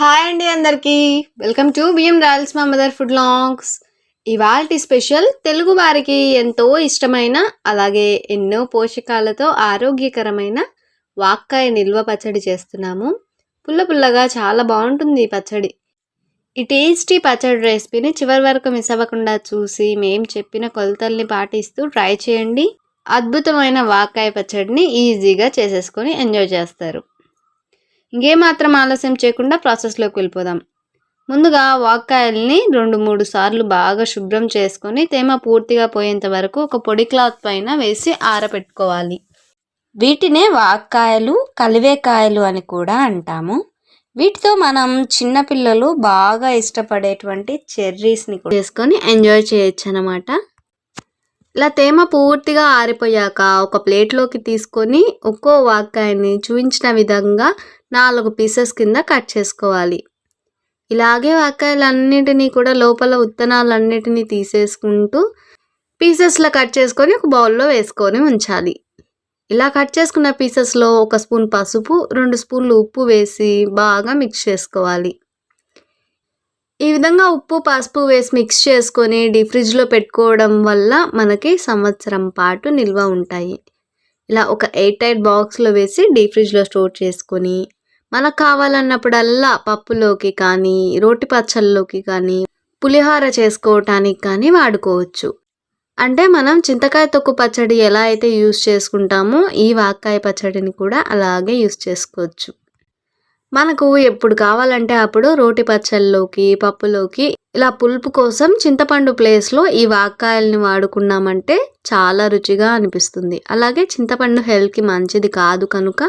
Hi అండి అందరికీ. Welcome to BM Royals మా మదర్ ఫుడ్ లాంగ్స్. ఇవాల్టి స్పెషల్ తెలుగు వారికి ఎంతో ఇష్టమైన అలాగే ఎన్నో పోషకాలతో ఆరోగ్యకరమైన వాక్కాయ నిల్వ పచ్చడి చేస్తున్నాము. పుల్ల పుల్లగా చాలా బాగుంటుంది ఈ పచ్చడి. ఈ టేస్టీ పచ్చడి రెసిపీని చివరి వరకు మిస్ అవ్వకుండా చూసి మేం చెప్పిన కొలతల్ని పాటిస్తూ ట్రై చేయండి. అద్భుతమైన వాకాయ పచ్చడిని ఈజీగా చేసేసుకొని ఎంజాయ్ చేస్తారు. ఇంకేమాత్రం ఆలస్యం చేయకుండా ప్రాసెస్లోకి వెళ్ళిపోదాం. ముందుగా వాక్కాయల్ని రెండు మూడు సార్లు బాగా శుభ్రం చేసుకొని తేమ పూర్తిగా పోయేంత వరకు ఒక పొడి క్లాత్ పైన వేసి ఆరబెట్టుకోవాలి వీటినే వాక్కాయలు కలివేకాయలు అని కూడా అంటాము. వీటితో మనం చిన్నపిల్లలు బాగా ఇష్టపడేటువంటి చెర్రీస్ని కూడా చేసుకొని ఎంజాయ్ చేయొచ్చు అనమాట ఇలా తేమ పూర్తిగా ఆరిపోయాక ఒక ప్లేట్లోకి తీసుకొని ఒక్కో వాక్కాయని చూపించిన విధంగా నాలుగు పీసెస్ కింద కట్ చేసుకోవాలి. ఇలాగే వాకాయలన్నిటినీ కూడా లోపల ఉత్తనాలన్నిటినీ తీసేసుకుంటూ పీసెస్లో కట్ చేసుకొని ఒక బౌల్లో వేసుకొని ఉంచాలి. ఇలా కట్ చేసుకున్న పీసెస్లో ఒక స్పూన్ పసుపు రెండు స్పూన్లు ఉప్పు వేసి బాగా మిక్స్ చేసుకోవాలి. ఈ విధంగా ఉప్పు పసుపు వేసి మిక్స్ చేసుకొని డీ ఫ్రిడ్జ్లో పెట్టుకోవడం వల్ల మనకి సంవత్సరం పాటు నిల్వ ఉంటాయి. ఇలా ఒక ఎయిట్ ఎయిట్ బాక్స్లో వేసి డీ ఫ్రిడ్జ్లో స్టోర్ చేసుకొని మనకు కావాలన్నప్పుడల్లా పప్పులోకి కానీ రోటి పచ్చళ్ళలోకి కానీ పులిహోర చేసుకోవటానికి కానీ వాడుకోవచ్చు. అంటే మనం చింతకాయ తొక్కు పచ్చడి ఎలా అయితే యూస్ చేసుకుంటామో ఈ వాక్కాయ పచ్చడిని కూడా అలాగే యూస్ చేసుకోవచ్చు. మనకు ఎప్పుడు కావాలంటే అప్పుడు రోటి పచ్చళ్ళలోకి పప్పులోకి ఇలా పులుపు కోసం చింతపండు ప్లేస్లో ఈ వాక్కాయల్ని వాడుకున్నామంటే చాలా రుచిగా అనిపిస్తుంది. అలాగే చింతపండు హెల్త్కి మంచిది కాదు కనుక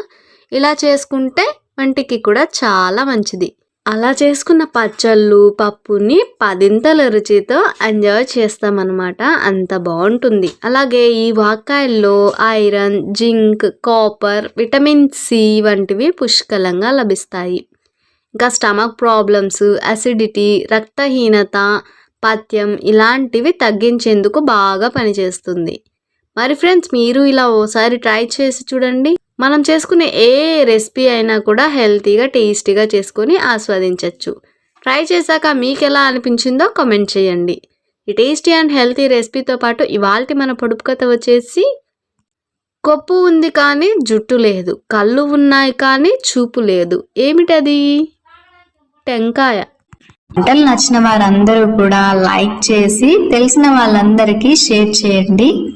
ఇలా చేసుకుంటే వంటికి కూడా చాలా మంచిది. అలా చేసుకున్న పచ్చళ్ళు పప్పుని పదింతల రుచితో ఎంజాయ్ చేస్తామన్నమాట. అంత బాగుంటుంది. అలాగే ఈ వాకాయల్లో iron zinc copper vitamin C వంటివి పుష్కలంగా లభిస్తాయి. ఇంకా స్టమక్ ప్రాబ్లమ్స్ అసిడిటీ రక్తహీనత పథ్యం ఇలాంటివి తగ్గించేందుకు బాగా పనిచేస్తుంది. మరి ఫ్రెండ్స్ మీరు ఇలా ఓసారి ట్రై చేసి చూడండి. మనం చేసుకునే ఏ రెసిపీ అయినా కూడా హెల్తీగా టేస్టీగా చేసుకొని ఆస్వాదించవచ్చు ట్రై చేశాక మీకు ఎలా అనిపించిందో కామెంట్ చేయండి. ఈ టేస్టీ అండ్ హెల్తీ రెసిపీతో పాటు ఇవాళ మన పొడుపు కథ వచ్చేసి కొప్పు ఉంది కానీ జుట్టు లేదు కళ్ళు ఉన్నాయి కానీ చూపు లేదు. ఏమిటది? టెంకాయ. వంటలు నచ్చిన వారందరూ కూడా లైక్ చేసి తెలిసిన వాళ్ళందరికీ షేర్ చేయండి.